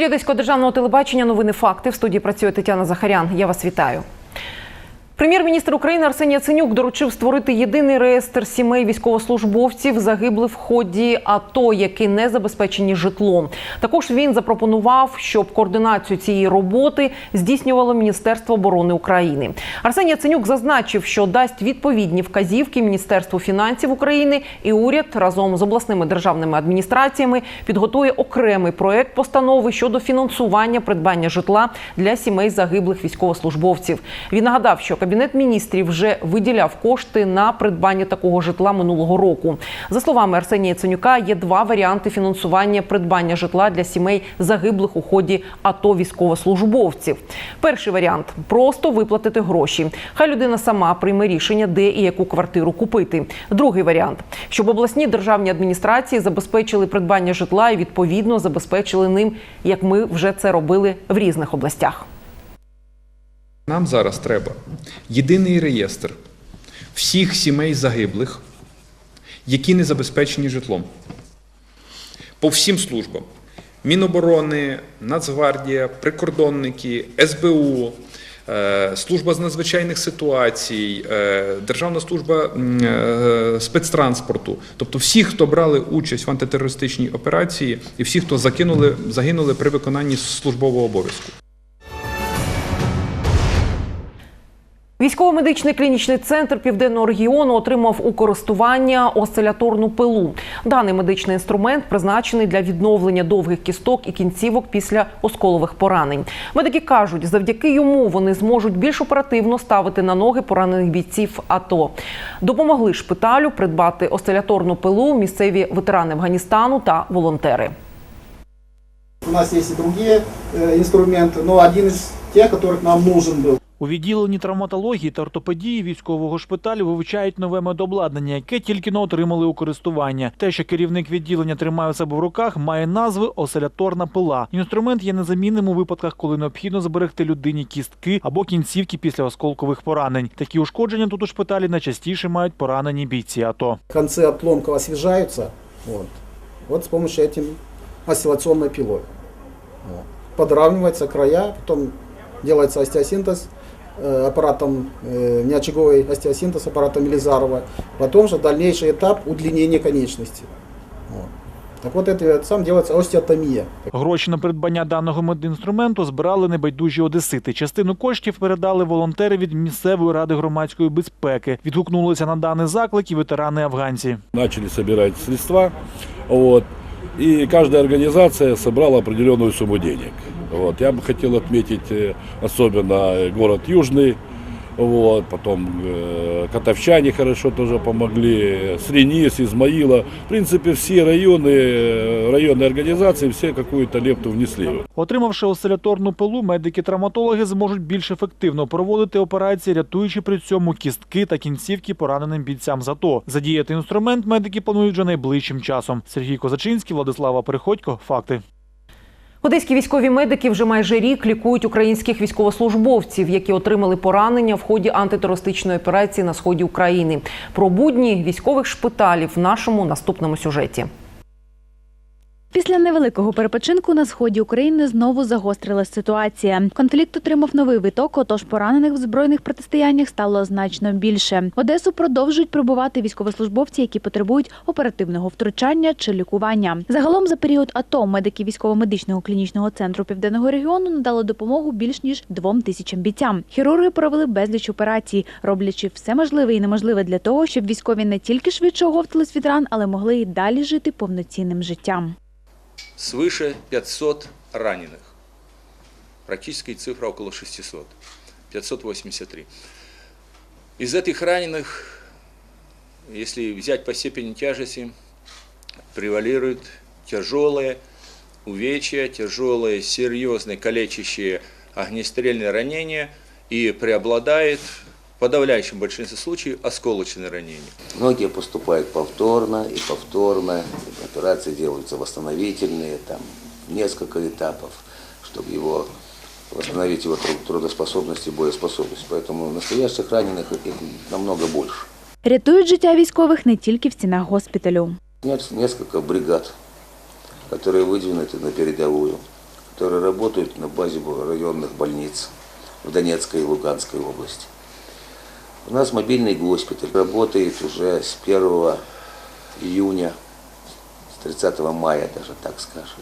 ефірі Одеського державного телебачення новини факти. В студії працює Тетяна Захарян. Я вас вітаю. Прем'єр-міністр України Арсеній Яценюк доручив створити єдиний реєстр сімей військовослужбовців, загиблих в ході АТО, які не забезпечені житлом. Також він запропонував, щоб координацію цієї роботи здійснювало Міністерство оборони України. Арсеній Яценюк зазначив, що дасть відповідні вказівки Міністерству фінансів України і уряд разом з обласними державними адміністраціями підготує окремий проект постанови щодо фінансування придбання житла для сімей загиблих військовослужбовців. Він нагадав, що кабінет міністрів вже виділяв кошти на придбання такого житла минулого року. За словами Арсенія Яценюка, є два варіанти фінансування придбання житла для сімей загиблих у ході АТО військовослужбовців. Перший варіант просто виплатити гроші. Хай людина сама прийме рішення, де і яку квартиру купити. Другий варіант, щоб обласні державні адміністрації забезпечили придбання житла і відповідно забезпечили ним, як ми вже це робили в різних областях. Нам зараз треба єдиний реєстр всіх сімей загиблих, які не забезпечені житлом. По всім службам: Міноборони, Нацгвардія, прикордонники, СБУ, е, служба з надзвичайних ситуацій, е, Державна служба е, спецтранспорту. Тобто всі, хто брали участь в антитерористичній операції, і всі, хто закинули, загинули при виконанні службового обов'язку. Військово-медичний клінічний центр південного регіону отримав у користування осциляторну пилу. Даний медичний інструмент призначений для відновлення довгих кісток і кінцівок після осколових поранень. Медики кажуть, завдяки йому вони зможуть більш оперативно ставити на ноги поранених бійців АТО. Допомогли шпиталю придбати осциляторну пилу місцеві ветерани Афганістану та волонтери. У нас есть и другие э, инструменты, но один из тех, которых нам нужен был. У відділенні травматології та ортопедії військового шпиталю вивчають нове медобладнання, яке тільки но отримали у користування. Те, що керівник відділення тримає у себе в руках, має назви осиляторна пила. Інструмент є незамінним у випадках, коли необхідно зберегти людині кістки або кінцівки після осколкових поранень. Такі ушкодження тут у шпиталі найчастіше мають поранені бійці АТО. Концы отломков освежаются. Вот, вот с помощью этим осцилляционной пилой. Вот. Подравниваются края, потом делается остеосинтез э, аппаратом, э, неочаговый остеосинтез аппаратом Елизарова. Потом же дальнейший этап удлинения конечности. Вот. Так вот это сам делается остеотомия. Гроші на придбання даного медінструменту збирали небайдужі одесити. Частину коштів передали волонтери від місцевої ради громадської безпеки. Відгукнулися на даний заклик і ветерани афганці. начали собирать средства, вот, и каждая организация собрала определенную сумму денег. Вот. Я бы хотел отметить э, особенно э, город Южный, вот, потом э, Котовчане хорошо тоже помогли, Сренис, Измаила. В принципе, все районы, э, районные организации, все какую-то лепту внесли. Отримавши осциляторну пилу, медики-травматологи зможуть більш ефективно проводити операції, рятуючи при цьому кістки та кінцівки пораненим бійцям з АТО. Задіяти інструмент медики планують вже найближчим часом. Сергій Козачинський, Владислава Приходько. Факти. Одеські військові медики вже майже рік лікують українських військовослужбовців, які отримали поранення в ході антитерористичної операції на сході України. Про будні військових шпиталів в нашому наступному сюжеті. Після невеликого перепочинку на сході України знову загострилась ситуація. Конфлікт отримав новий виток, отож поранених в збройних протистояннях стало значно більше. Одесу продовжують прибувати військовослужбовці, які потребують оперативного втручання чи лікування. Загалом за період АТО медики військово-медичного клінічного центру південного регіону надали допомогу більш ніж двом тисячам бійцям. Хірурги провели безліч операцій, роблячи все можливе і неможливе для того, щоб військові не тільки швидше оговтались від ран, але могли і далі жити повноцінним життям. Свыше 500 раненых. Практически цифра около 600. 583. Из этих раненых, если взять по степени тяжести, превалируют тяжелые увечья, тяжелые, серьезные, калечащие огнестрельные ранения и преобладает подавляющем большинстве случаев осколочные ранения. Многие поступают повторно и повторно. Операции делаются восстановительные, там несколько этапов, чтобы его восстановить его труд- трудоспособность и боеспособность. Поэтому настоящих раненых их намного больше. Рятують життя військових не тільки в стінах госпіталю. Нет несколько бригад, которые выдвинуты на передовую, которые работают на базе районных больниц в Донецкой и Луганской области. У нас мобильный госпиталь работает уже с 1 июня, с 30 мая даже, так скажем.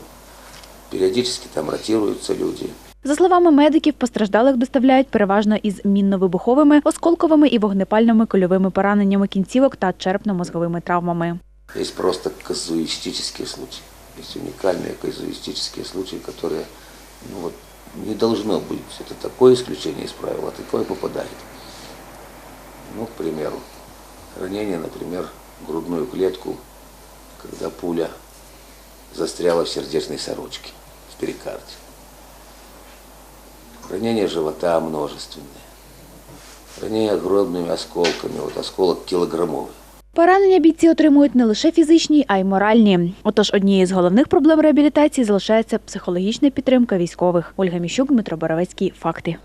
Периодически там ротируются люди. За словами медиків, постраждалих доставляють переважно із мінно-вибуховими, осколковими і вогнепальними кульовими пораненнями кінцівок та черепно-мозговими травмами. Есть просто казуистические случаи. Есть уникальные казуистические случаи, которые ну, вот, не должно быть. Это такое исключение из правила, такое попадает. Ну, к примеру, ранение, например, грудную клетку, когда пуля застряла в сердечной сорочке, в перикарде. Ранение живота множественное. Ранение огромными осколками, вот осколок килограммовый. Поранення бійці отримують не лише фізичні, а й моральні. Отож, однією з головних проблем реабілітації залишається психологічна підтримка військових. Ольга Міщук, Дмитро Боровецький. Факти.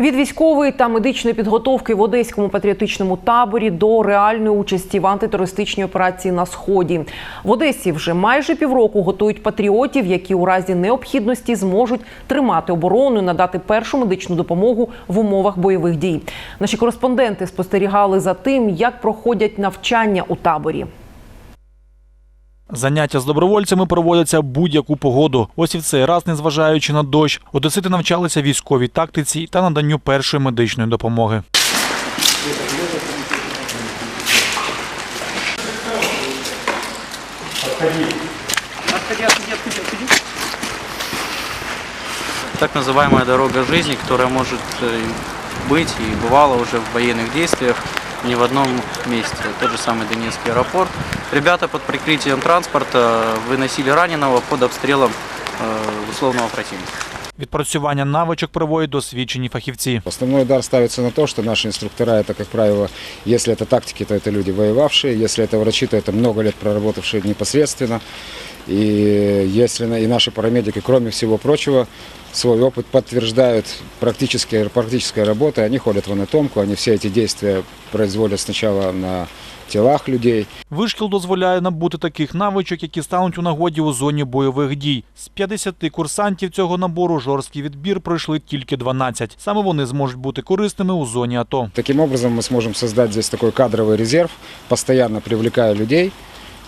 Від військової та медичної підготовки в одеському патріотичному таборі до реальної участі в антитерористичній операції на сході в Одесі вже майже півроку готують патріотів, які у разі необхідності зможуть тримати оборону, і надати першу медичну допомогу в умовах бойових дій. Наші кореспонденти спостерігали за тим, як проходять навчання у таборі. Заняття з добровольцями проводяться в будь-яку погоду. Ось і в цей раз, незважаючи на дощ, одесити навчалися військовій тактиці та наданню першої медичної допомоги. так называемая дорога жизни, которая может э, быть и бывала уже в военных действиях не в одном месте. Тот же самый Донецкий аэропорт. Ребята под прикрытием транспорта выносили раненого под обстрелом э, условного противника. Відпрацювання навичок проводять досвідчені фахівці. Основной удар ставится на то, что наши инструктора, это, как правило, если это тактики, то это люди воевавшие, если это врачи, то это много лет проработавшие непосредственно. И если на- и наши парамедики, кроме всего прочего, свой опыт подтверждают практически, практической работой. Они ходят в анатомку, они все эти действия производят сначала на телах людей, Вишкіл дозволяє набути таких навичок, які стануть у нагоді у зоні бойових дій. З 50 курсантів цього набору жорсткий відбір пройшли тільки 12. Саме вони зможуть бути корисними у зоні АТО. Таким образом мы сможем создать здесь такой кадровый резерв, постоянно привлекая людей,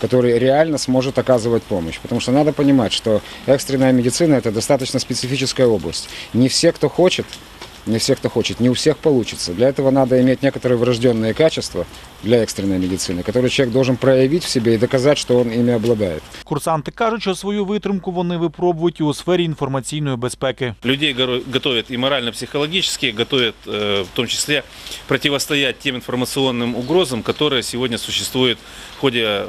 который реально сможет оказывать помощь. Потому что надо понимать, что экстренная медицина – это достаточно специфическая область. Не все, кто хочет, не все, кто хочет, не у всех получится. Для этого надо иметь некоторые врожденные качества для экстренной медицины, которые человек должен проявить в себе и доказать, что он ими обладает. Курсанти кажуть, що свою витримку вони випробують і у сфері інформаційної безпеки. Людей горо- готовят и морально-психологически, готовят э, в том числе противостоять тем информационным угрозам, которые сегодня существуют в ходе э,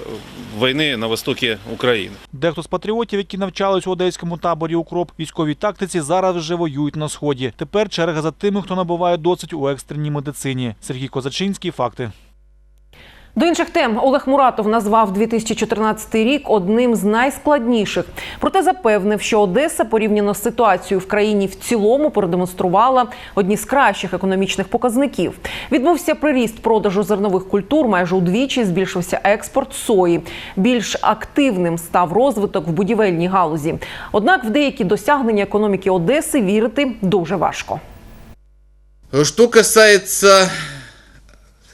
войны на востоке Украины. Дехто з патріотів, які навчались у одеському таборі укроп військовій тактиці, зараз вже воюють на сході. Тепер черга за тими, хто набуває досвід у екстреній медицині. Сергій Козачинський. Факти. До інших тем Олег Муратов назвав 2014 рік одним з найскладніших. Проте запевнив, що Одеса порівняно з ситуацією в країні в цілому продемонструвала одні з кращих економічних показників. Відбувся приріст продажу зернових культур, майже удвічі збільшився експорт сої. Більш активним став розвиток в будівельній галузі. Однак в деякі досягнення економіки Одеси вірити дуже важко. Что касается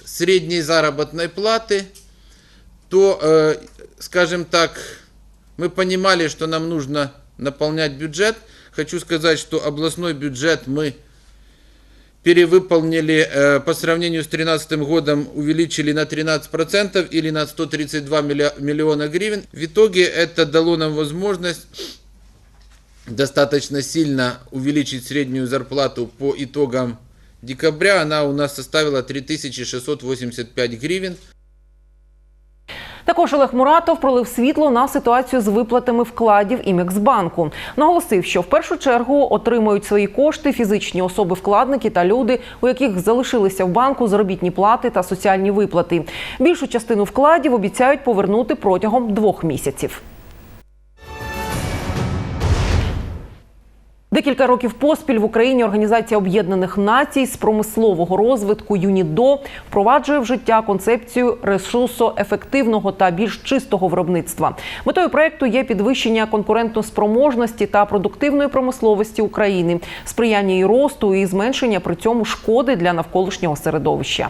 средней заработной платы, то, э, скажем так, мы понимали, что нам нужно наполнять бюджет. Хочу сказать, что областной бюджет мы перевыполнили э, по сравнению с 2013 годом, увеличили на 13% или на 132 милля- миллиона гривен. В итоге это дало нам возможность достаточно сильно увеличить среднюю зарплату по итогам декабря. Она у нас составила 3685 гривен. Також Олег Муратов пролив світло на ситуацію з виплатами вкладів Імексбанку. Наголосив, що в першу чергу отримують свої кошти фізичні особи-вкладники та люди, у яких залишилися в банку заробітні плати та соціальні виплати. Більшу частину вкладів обіцяють повернути протягом двох місяців. Декілька років поспіль в Україні Організація Об'єднаних Націй з промислового розвитку ЮНІДО впроваджує в життя концепцію ресурсоефективного та більш чистого виробництва. Метою проекту є підвищення конкурентоспроможності та продуктивної промисловості України, сприяння її росту і зменшення при цьому шкоди для навколишнього середовища.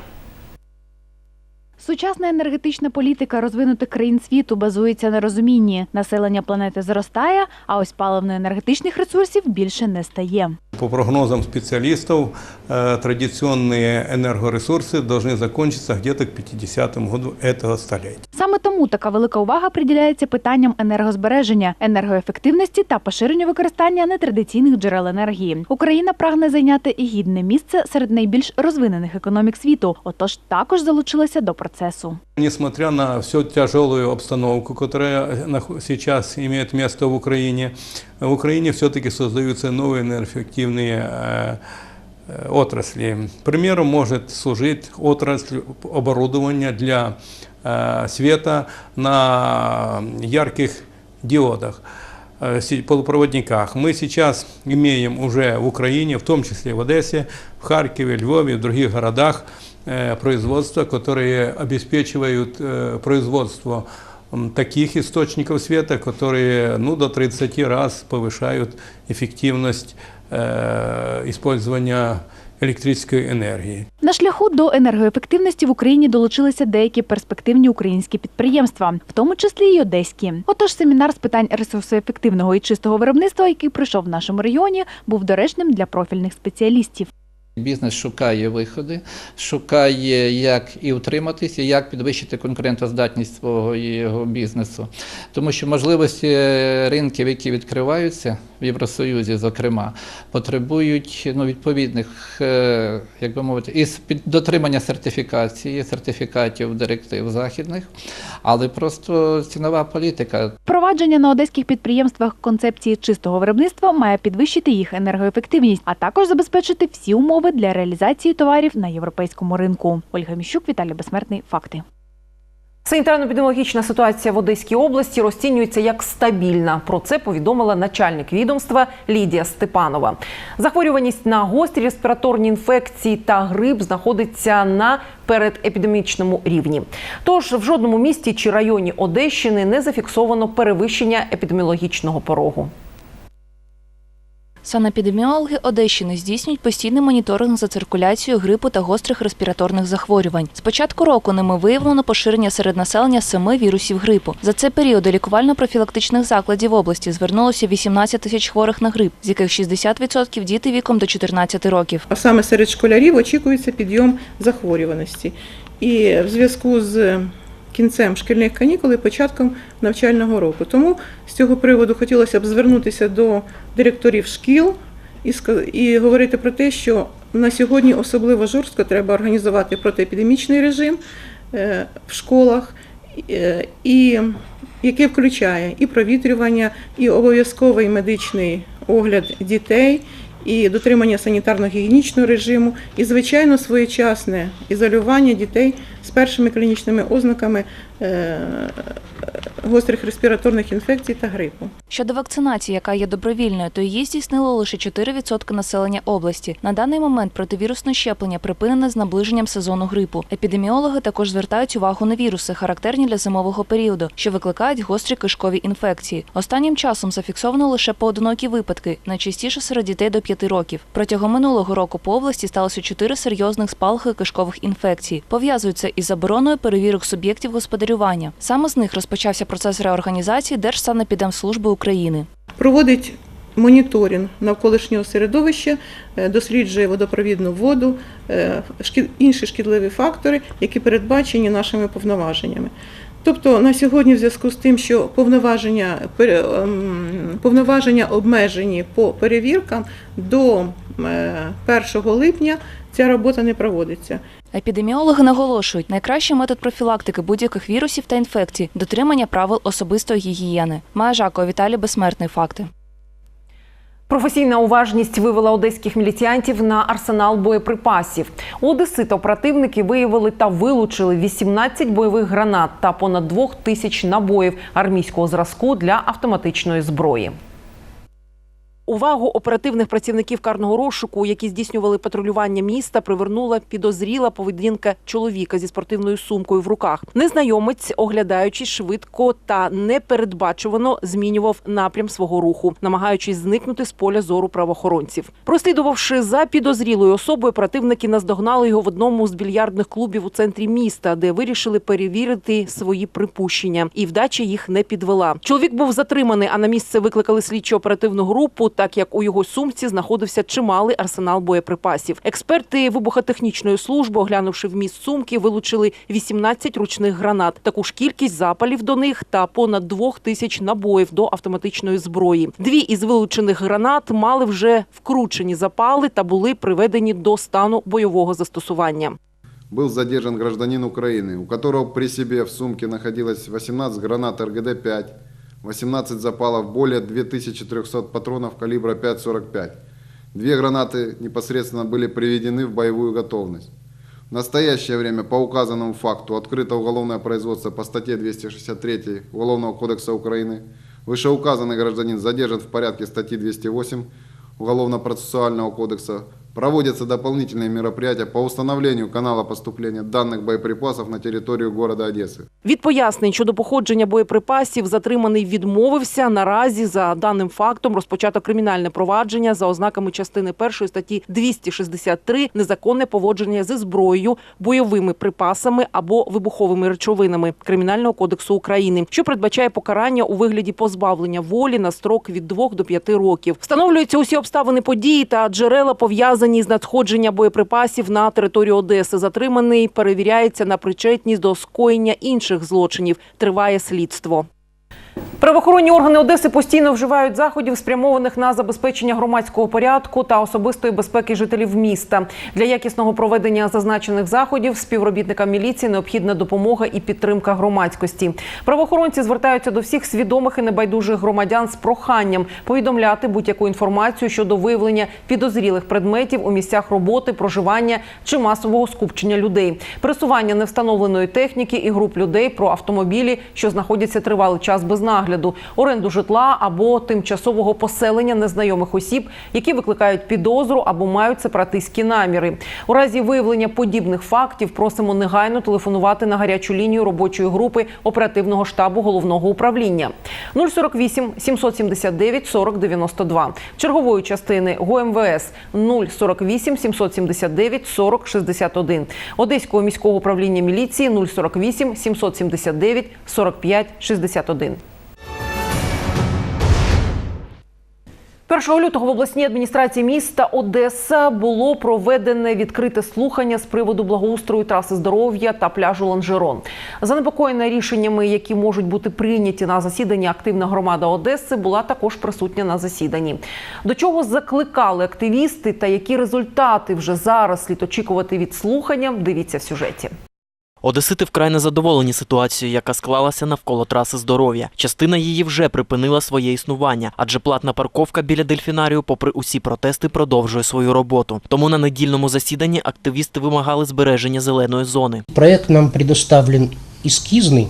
Сучасна енергетична політика розвинутих країн світу базується на розумінні. Населення планети зростає, а ось паливно-енергетичних ресурсів більше не стає. По прогнозам специалистов, э, традиционные энергоресурсы должны закончиться где-то к 50 году этого столетия. Саме тому така велика увага приділяється питанням енергозбереження, енергоефективності та поширенню використання нетрадиційних джерел енергії. Україна прагне зайняти і гідне місце серед найбільш розвинених економік світу, отож також залучилася до процесу. Несмотря на всю тяжелую обстановку, которая нах- сейчас имеет место в Украине, в Украине все-таки создаются новые энергоэффективные э, э, отрасли. Примером может служить отрасль оборудования для э, света на ярких диодах, э, си- полупроводниках. Мы сейчас имеем уже в Украине, в том числе в Одессе, в Харькове, Львове и в других городах, э, производства, которые обеспечивают э, производство м, таких источников света, которые ну, до 30 раз повышают эффективность э, использования электрической енергії. На шляху до енергоефективності в Україні долучилися деякі перспективні українські підприємства, в тому числі й одеські. Отож, семінар з питань ресурсоефективного і чистого виробництва, який пройшов в нашому регіоні, був доречним для профільних спеціалістів. Бізнес шукає виходи, шукає, як і утриматися, як підвищити конкурентоздатність свого його бізнесу. Тому що можливості ринків, які відкриваються в Євросоюзі, зокрема, потребують ну, відповідних, е, як би мовити, під дотримання сертифікації, сертифікатів директив західних, але просто цінова політика. Впровадження на одеських підприємствах концепції чистого виробництва має підвищити їх енергоефективність, а також забезпечити всі умови для реалізації товарів на європейському ринку. Ольга Міщук, Віталій Безсмертний. Факти. Санітарно-епідеміологічна ситуація в Одеській області розцінюється як стабільна. Про це повідомила начальник відомства Лідія Степанова. Захворюваність на гострі респіраторні інфекції та грип знаходиться на передепідемічному рівні. Тож в жодному місті чи районі Одещини не зафіксовано перевищення епідеміологічного порогу. Санепідеміологи Одещини здійснюють постійний моніторинг за циркуляцією грипу та гострих респіраторних захворювань. З початку року ними виявлено поширення серед населення семи вірусів грипу. За цей період до лікувально-профілактичних закладів області звернулося 18 тисяч хворих на грип, з яких 60% діти віком до 14 років. А саме серед школярів очікується підйом захворюваності. І в зв'язку з кінцем шкільних канікул і початком навчального року. Тому з цього приводу хотілося б звернутися до директорів шкіл і, говорити про те, що на сьогодні особливо жорстко треба організувати протиепідемічний режим е, в школах, е, і, який включає і провітрювання, і обов'язковий медичний огляд дітей, і дотримання санітарно-гігієнічного режиму, і, звичайно, своєчасне ізолювання дітей з першими клінічними ознаками е, гострих респіраторних інфекцій та грипу. Щодо вакцинації, яка є добровільною, то її здійснило лише 4% населення області. На даний момент противірусне щеплення припинене з наближенням сезону грипу. Епідеміологи також звертають увагу на віруси, характерні для зимового періоду, що викликають гострі кишкові інфекції. Останнім часом зафіксовано лише поодинокі випадки, найчастіше серед дітей до 5 років. Протягом минулого року по області сталося 4 серйозних спалахи кишкових інфекцій. Пов'язуються із забороною перевірок суб'єктів господарювання. Саме з них розпочався процес реорганізації Держсанепідемслужби України. Проводить моніторинг навколишнього середовища, е, досліджує водопровідну воду, е, інші шкідливі фактори, які передбачені нашими повноваженнями. Тобто на сьогодні, в зв'язку з тим, що повноваження, ем, повноваження обмежені по перевіркам до е, 1 липня ця робота не проводиться. Епідеміологи наголошують, найкращий метод профілактики будь-яких вірусів та інфекцій дотримання правил особистої гігієни. Майя Жакова, Віталій Безсмертний. Факти. Професійна уважність вивела одеських міліціянтів на арсенал боєприпасів. У Одесита оперативники виявили та вилучили 18 бойових гранат та понад 2 тисяч набоїв армійського зразку для автоматичної зброї. Увагу оперативних працівників карного розшуку, які здійснювали патрулювання міста, привернула підозріла поведінка чоловіка зі спортивною сумкою в руках. Незнайомець, оглядаючись швидко та непередбачувано, змінював напрям свого руху, намагаючись зникнути з поля зору правоохоронців. Прослідувавши за підозрілою особою, оперативники наздогнали його в одному з більярдних клубів у центрі міста, де вирішили перевірити свої припущення, і вдача їх не підвела. Чоловік був затриманий, а на місце викликали слідчо оперативну групу, так як у його сумці знаходився чималий арсенал боєприпасів. Експерти вибухотехнічної служби, оглянувши вміст сумки, вилучили 18 ручних гранат, таку ж кількість запалів до них та понад двох тисяч набоїв до автоматичної зброї. Дві із вилучених гранат мали вже вкручені запали та були приведені до стану бойового застосування. был задержан гражданин Украины, у которого при себе в сумке находилось 18 гранат РГД-5, 18 запалов, более 2300 патронов калибра 5,45. Две гранаты непосредственно были приведены в боевую готовность. В настоящее время по указанному факту открыто уголовное производство по статье 263 Уголовного кодекса Украины. Вышеуказанный гражданин задержан в порядке статьи 208 Уголовно-процессуального кодекса. Проводятся дополнительные мероприятия по установлению канала поступления данных боеприпасов на территорию города Одессы. Від пояснень щодо походження боєприпасів затриманий відмовився. Наразі за даним фактом розпочато кримінальне провадження за ознаками частини першої статті 263 незаконне поводження зі зброєю, бойовими припасами або вибуховими речовинами Кримінального кодексу України, що передбачає покарання у вигляді позбавлення волі на строк від 2 до 5 років. Встановлюються усі обставини події та джерела пов'язані з надходження боєприпасів на територію Одеси. Затриманий перевіряється на причетність до скоєння інших злочинів. Триває слідство. Правоохоронні органи Одеси постійно вживають заходів, спрямованих на забезпечення громадського порядку та особистої безпеки жителів міста. Для якісного проведення зазначених заходів співробітникам міліції необхідна допомога і підтримка громадськості. Правоохоронці звертаються до всіх свідомих і небайдужих громадян з проханням повідомляти будь-яку інформацію щодо виявлення підозрілих предметів у місцях роботи, проживання чи масового скупчення людей, пересування невстановленої техніки і груп людей про автомобілі, що знаходяться тривалий час без нагляду, оренду житла або тимчасового поселення незнайомих осіб, які викликають підозру або мають сепаратистські наміри. У разі виявлення подібних фактів просимо негайно телефонувати на гарячу лінію робочої групи оперативного штабу головного управління 048 779 40 92, чергової частини ГУМВС 048 779 40 61, Одеського міського управління міліції 048 779 45 61. 1 лютого в обласній адміністрації міста Одеса було проведене відкрите слухання з приводу благоустрою траси здоров'я та пляжу Ланжерон. Занепокоєна рішеннями, які можуть бути прийняті на засіданні активна громада Одеси, була також присутня на засіданні. До чого закликали активісти та які результати вже зараз слід очікувати від слухання? Дивіться в сюжеті. Одесити вкрай незадоволені ситуацією, яка склалася навколо траси здоров'я. Частина її вже припинила своє існування, адже платна парковка біля дельфінарію, попри усі протести, продовжує свою роботу. Тому на недільному засіданні активісти вимагали збереження зеленої зони. Проект нам предоставлен эскизный.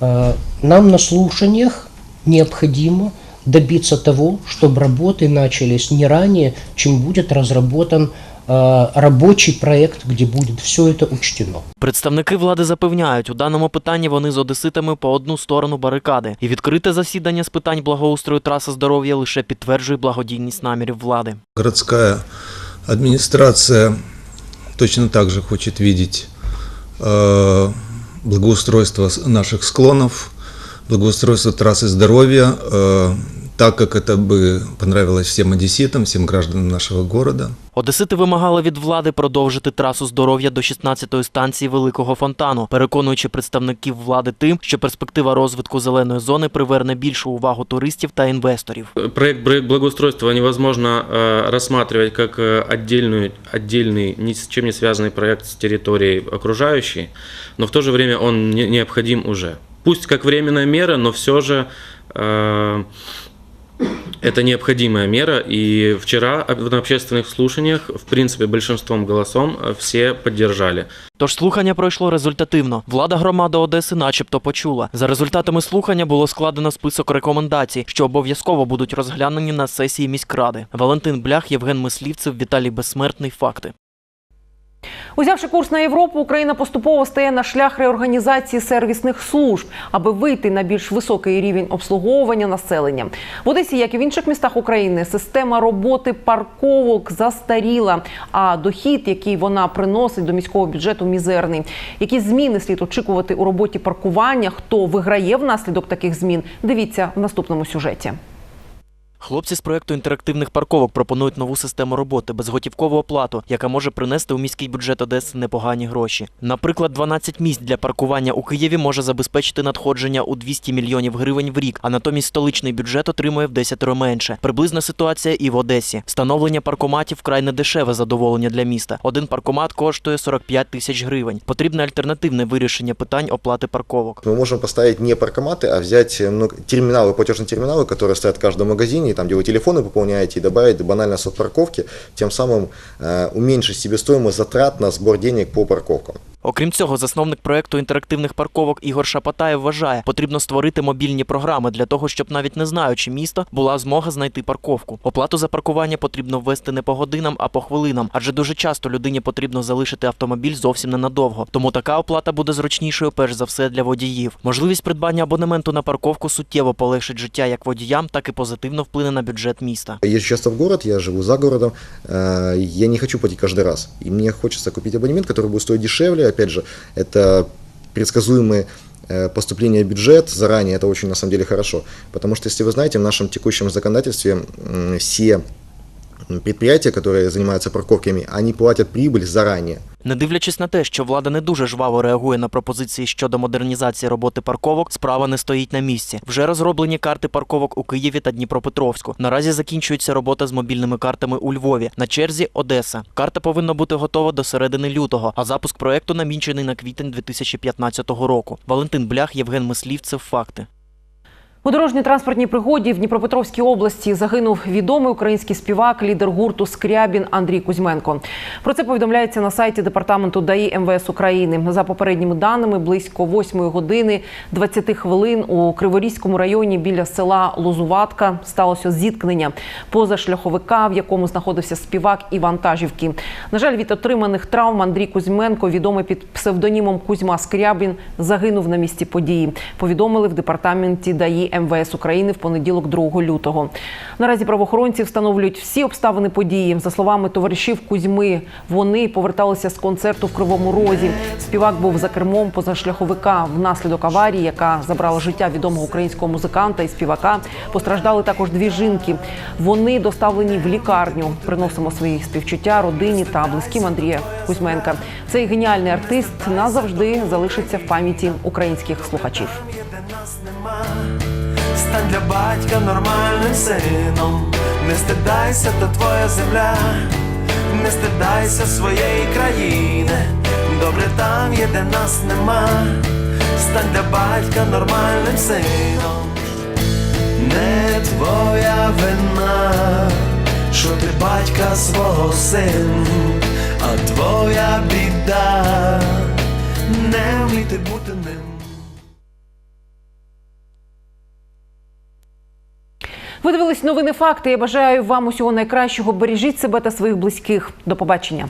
Э, Нам на слушаниях необходимо добиться того, чтобы работы начались не ранее, чем будет разработан э, рабочий проект, где будет все это учтено. Представники влади запевняють, у даному питанні вони з одеситами по одну сторону барикади. І відкрите засідання з питань благоустрою траси здоров'я лише підтверджує благодійність намірів влади. Городская администрация точно так же хочет видеть э, благоустройство с- наших склонов, благоустройство трассы здоровья, э, так как это бы понравилось всем одесситам, всем гражданам нашего города. Одесити вимагали від влади продовжити трасу здоров'я до 16-ї станції Великого фонтану, переконуючи представників влади тим, що перспектива розвитку зеленої зони приверне більшу увагу туристів та інвесторів. Проект бр- благоустройства невозможно э, рассматривать как э, отдельную, отдельный, ни с чем не связанный проект с территорией окружающей, но в то же время он не- необходим уже. Пусть как временная мера, но все же э, Это необходимая мера, и вчера на общественных слушаниях, в принципе, большинством голосом э, все поддержали. Тож слухання пройшло результативно. Влада громади Одеси начебто почула. За результатами слухання було складено список рекомендацій, що обов'язково будуть розглянені на сесії міськради. Валентин Блях, Євген Мислівцев, Віталій Безсмертний. Факти. Узявши курс на Європу, Україна поступово стає на шлях реорганізації сервісних служб, аби вийти на більш високий рівень обслуговування населення. В Одесі, як і в інших містах України, система роботи парковок застаріла, а дохід, який вона приносить до міського бюджету, мізерний. Які зміни слід очікувати у роботі паркування? Хто виграє внаслідок таких змін? Дивіться в наступному сюжеті. Хлопці з проекту інтерактивних парковок пропонують нову систему роботи, безготівкову оплату, яка може принести у міський бюджет Одеси непогані гроші. Наприклад, 12 місць для паркування у Києві може забезпечити надходження у 200 мільйонів гривень в рік, а натомість столичний бюджет отримує в 10 менше. Приблизна ситуація і в Одесі. Встановлення паркоматів вкрай недешеве задоволення для міста. Один паркомат коштує 45 тисяч гривень. Потрібне альтернативне вирішення питань оплати парковок. Мы можем поставить не паркоматы, а взять э, ну, терминалы, платежные терминалы, которые стоят в каждом магазине, и там, где вы телефоны пополняете, и добавить банально соцпарковки, тем самым э, уменьшить себестоимость затрат на сбор денег по парковкам. Окрім цього, засновник проекту інтерактивних парковок Ігор Шапатаєв вважає, потрібно створити мобільні програми для того, щоб навіть не знаючи міста, була змога знайти парковку. Оплату за паркування потрібно ввести не по годинам, а по хвилинам, адже дуже часто людині потрібно залишити автомобіль зовсім ненадовго. Тому така оплата буде зручнішою, перш за все, для водіїв. Можливість придбання абонементу на парковку суттєво полегшить життя як водіям, так і позитивно вплине на бюджет міста. Я езжу часто в город, я живу за городом, э, я не хочу платить каждый раз. И мне хочется купить абонемент, который будет стоить дешевле. Опять же, это предсказуемые э, поступление в бюджет заранее, это очень на самом деле хорошо. Потому что, если вы знаете, в нашем текущем законодательстве м, все предприятия, которые занимаются парковками, они платят прибыль заранее. Не дивлячись на те, що влада не дуже жваво реагує на пропозиції щодо модернізації роботи парковок, справа не стоїть на місці. Вже розроблені карти парковок у Києві та Дніпропетровську. Наразі закінчується робота з мобільними картами у Львові. На черзі Одеса. Карта повинна бути готова до середини лютого, а запуск проекту намічений на квітень 2015 року. Валентин Блях, Євген Мислівцев. Факти. У дорожній транспортній пригоді в Дніпропетровській області загинув відомий український співак, лідер гурту Скрябін Андрій Кузьменко. Про це повідомляється на сайті департаменту ДАІ МВС України. За попередніми даними, близько 8 години 20 хвилин у Криворізькому районі біля села Лозуватка сталося зіткнення позашляховика, в якому знаходився співак і вантажівки. На жаль, від отриманих травм Андрій Кузьменко, відомий під псевдонімом Кузьма Скрябін, загинув на місці події. Повідомили в департаменті ДАІ МВС України в понеділок 2 лютого. Наразі правоохоронці встановлюють всі обставини події. За словами товаришів Кузьми, вони поверталися з концерту в Кривому Розі. Співак був за кермом позашляховика. Внаслідок аварії, яка забрала життя відомого українського музиканта і співака, постраждали також дві жінки. Вони доставлені в лікарню. Приносимо свої співчуття родині та близьким Андрія Кузьменка. Цей геніальний артист назавжди залишиться в пам'яті українських слухачів. Стань для батька нормальним сином, не стидайся, то твоя земля, не стидайся своєї країни, добре там є, де нас нема. Стань для батька нормальним сином, не твоя вина, що ти батька свого син, а твоя біда, не вміти бути ним. Ви дивились новини факти. Я бажаю вам усього найкращого. Бережіть себе та своїх близьких. До побачення.